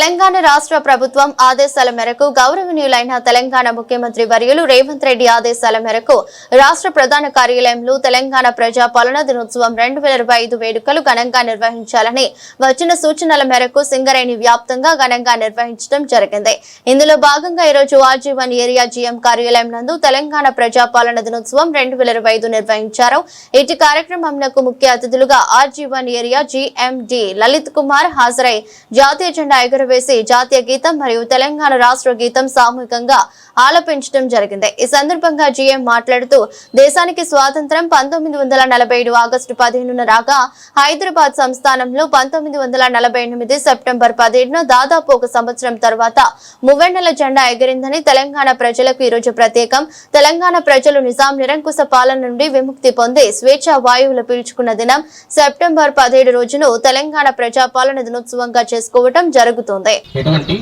తెలంగాణ రాష్ట్ర ప్రభుత్వం ఆదేశాల మేరకు గౌరవనీయులైన తెలంగాణ ముఖ్యమంత్రి వర్యులు రేవంత్ రెడ్డి ఆదేశాల మేరకు రాష్ట్ర ప్రధాన కార్యాలయంలో తెలంగాణ ప్రజా పాలన దినోత్సవం రెండు వేల ఇరవై ఐదు వేడుకలు ఘనంగా నిర్వహించాలని వచ్చిన సూచనల మేరకు సింగరేణి వ్యాప్తంగా ఘనంగా నిర్వహించడం జరిగింది. ఇందులో భాగంగా ఈరోజు ఆర్జీవన్ ఏరియా జీఎం కార్యాలయం నందు తెలంగాణ ప్రజా పాలన దినోత్సవం రెండు వేల ఇరవై ఐదు నిర్వహించారు. ఇటు కార్యక్రమంకు ముఖ్య అతిథులుగా RG one area GMD Lalit Kumar హాజరై జాతీయ జెండా వేసి జాతీయ గీతం మరియు తెలంగాణ రాష్ట్ర గీతం సామూహికంగా ఆలపించడం జరిగింది. ఈ సందర్భంగా జీఎం మాట్లాడుతూ దేశానికి స్వాతంత్రం పంతొమ్మిది వందల నలభై ఏడు ఆగస్టు పదిహేనున రాగా హైదరాబాద్ సంస్థానంలో పంతొమ్మిది వందల నలభై ఎనిమిది సెప్టెంబర్ పదిహేడున దాదాపు ఒక సంవత్సరం తర్వాత మువ్వెన్నెల జెండా ఎగిరిందని తెలంగాణ ప్రజలకు ఈరోజు ప్రత్యేకం. తెలంగాణ ప్రజలు నిజాం నిరంకుశ పాలన నుండి విముక్తి పొంది స్వేచ్ఛ వాయువులు పీల్చుకున్న దినం సెప్టెంబర్ పదిహేడు రోజును తెలంగాణ ప్రజాపాలన దినోత్సవంగా చేసుకోవటం జరుగుతుంది. ఎటువంటి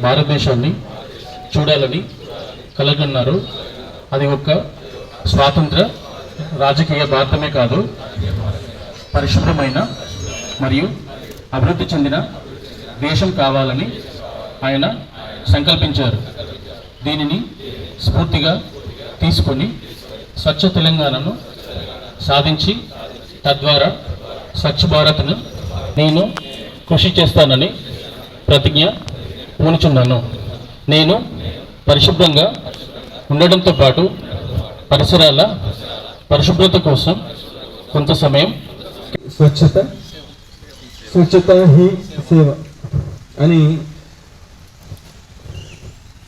భారతదేశాన్ని చూడాలని కలగన్నారు. అది ఒక స్వాతంత్ర రాజకీయ భారతమే కాదు పరిశుభ్రమైన మరియు అభివృద్ధి చెందిన దేశం కావాలని ఆయన సంకల్పించారు. దీనిని స్ఫూర్తిగా తీసుకొని స్వచ్ఛ తెలంగాణను సాధించి తద్వారా స్వచ్ఛ భారత్ను నేను కృషి చేస్తానని ప్రతిజ్ఞ పూనుచున్నాను నేను పరిశుభ్రంగా ఉండడంతో పాటు పరిసరాల పరిశుభ్రత కోసం కొంత సమయం స్వచ్ఛత స్వచ్ఛత హీ సేవ అని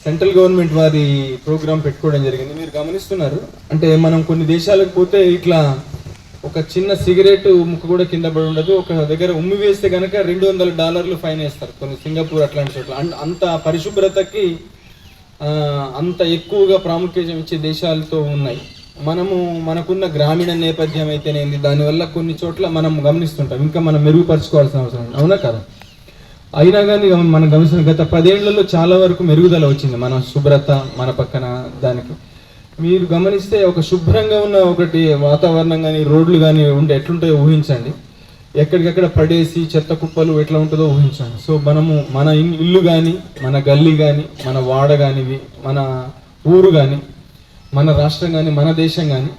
సెంట్రల్ గవర్నమెంట్ వారి ప్రోగ్రాం పెట్టుకోవడం జరిగింది. మీరు గమనిస్తున్నారు. అంటే మనం కొన్ని దేశాలకు పోతే ఇట్లా ఒక చిన్న సిగరెట్ ముక్క కూడా కింద పడి ఉండదు. ఒక దగ్గర ఉమ్మి వేస్తే కనుక రెండు వందల డాలర్లు ఫైన్ వేస్తారు. కొన్ని సింగపూర్ అట్లాంటి చోట్ల. అంత పరిశుభ్రతకి అంత ఎక్కువగా ప్రాముఖ్యత ఇచ్చే దేశాలతో ఉన్నాయి. మనము మనకున్న గ్రామీణ నేపథ్యం అయితేనేది? దానివల్ల కొన్ని చోట్ల మనం గమనిస్తుంటాం. ఇంకా మనం మెరుగుపరచుకోవాల్సిన అవసరం ఉంది. అవునా కదా? అయినా కానీ మనం గమనిస్తున్న గత పదేళ్ళలో చాలా వరకు మెరుగుదల వచ్చింది. మన శుభ్రత మన పక్కన దానికి మీరు గమనిస్తే ఒక శుభ్రంగా ఉన్న ఒకటి వాతావరణం కానీ రోడ్లు కానీ ఉంటే ఎట్లుంటాయో ఊహించండి. ఎక్కడికక్కడ పడేసి చెత్త కుప్పలు ఎట్లా ఉంటుందో ఊహించండి. సో మనము మన ఇల్లు కానీ మన గల్లీ కానీ మన వాడ కానివి మన ఊరు కానీ మన రాష్ట్రం కానీ మన దేశం కానీ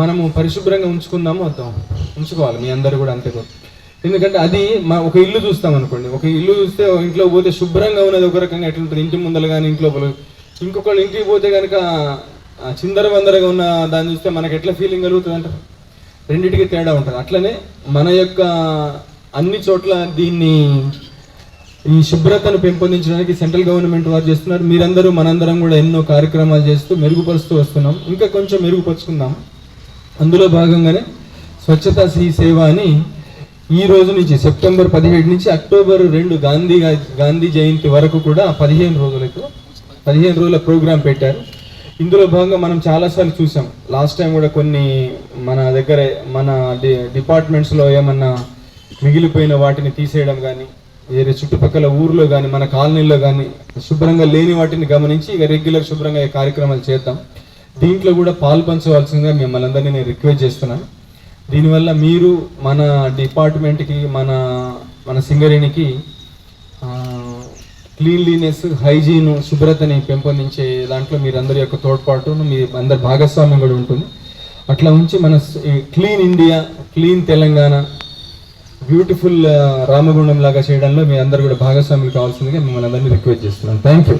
మనము పరిశుభ్రంగా ఉంచుకుందాము వద్దాం ఉంచుకోవాలి మీ అందరు కూడా అంతే కూడా ఎందుకంటే అది మా ఒక ఇల్లు చూస్తాం అనుకోండి. ఒక ఇల్లు చూస్తే ఇంట్లో పోతే శుభ్రంగా ఉన్నది ఒక రకంగా ఎట్లుంటుంది? ఇంటి ముందర కానీ ఇంట్లో ఇంకొకళ్ళు ఇంటికి పోతే కనుక చిందర వందరగా ఉన్న దాన్ని చూస్తే మనకి ఎట్లా ఫీలింగ్ కలుగుతుంది అంటారు రెండింటికి తేడా ఉంటుంది. అట్లనే మన యొక్క అన్ని చోట్ల దీన్ని ఈ శుభ్రతను పెంపొందించడానికి సెంట్రల్ గవర్నమెంట్ వారు చేస్తున్నారు. మీరందరూ మనందరం కూడా ఎన్నో కార్యక్రమాలు చేస్తూ మెరుగుపరుస్తూ వస్తున్నాం. ఇంకా కొంచెం మెరుగుపరుచుకుందాం. అందులో భాగంగానే స్వచ్ఛతా సీ సేవ అని ఈ రోజు నుంచి సెప్టెంబర్ పదిహేడు నుంచి అక్టోబర్ రెండు గాంధీ గాంధీ జయంతి వరకు కూడా పదిహేను రోజులకు పదిహేను రోజుల ప్రోగ్రాం పెట్టారు. ఇందులో భాగంగా మనం చాలాసార్లు చూసాం. లాస్ట్ టైం కూడా కొన్ని మన దగ్గర మన డి డిపార్ట్మెంట్స్లో ఏమన్నా మిగిలిపోయిన వాటిని తీసేయడం కానీ వేరే చుట్టుపక్కల ఊర్లో కానీ మన కాలనీలో కానీ శుభ్రంగా లేని వాటిని గమనించి ఇక రెగ్యులర్ శుభ్రంగా ఈ కార్యక్రమాలు చేద్దాం. దీంట్లో కూడా పాల్పంచవలసిందిగా మిమ్మల్ని అందరినీ నేను రిక్వెస్ట్ చేస్తున్నాను. దీనివల్ల మీరు మన డిపార్ట్మెంట్కి మన మన సింగరేణికి క్లీన్లీనెస్ హైజీన్ శుభ్రతని పెంపొందించే దాంట్లో మీరందరి యొక్క తోడ్పాటును మీ అందరి భాగస్వామ్యం కూడా ఉంటుంది. అట్లా ఉంచి మన clean India clean Telangana beautiful Ramagundam లాగా చేయడంలో మీ అందరు కూడా భాగస్వాములు కావాల్సిందిగా మిమ్మల్ని అందరినీ రిక్వెస్ట్ చేస్తున్నాను. Thank you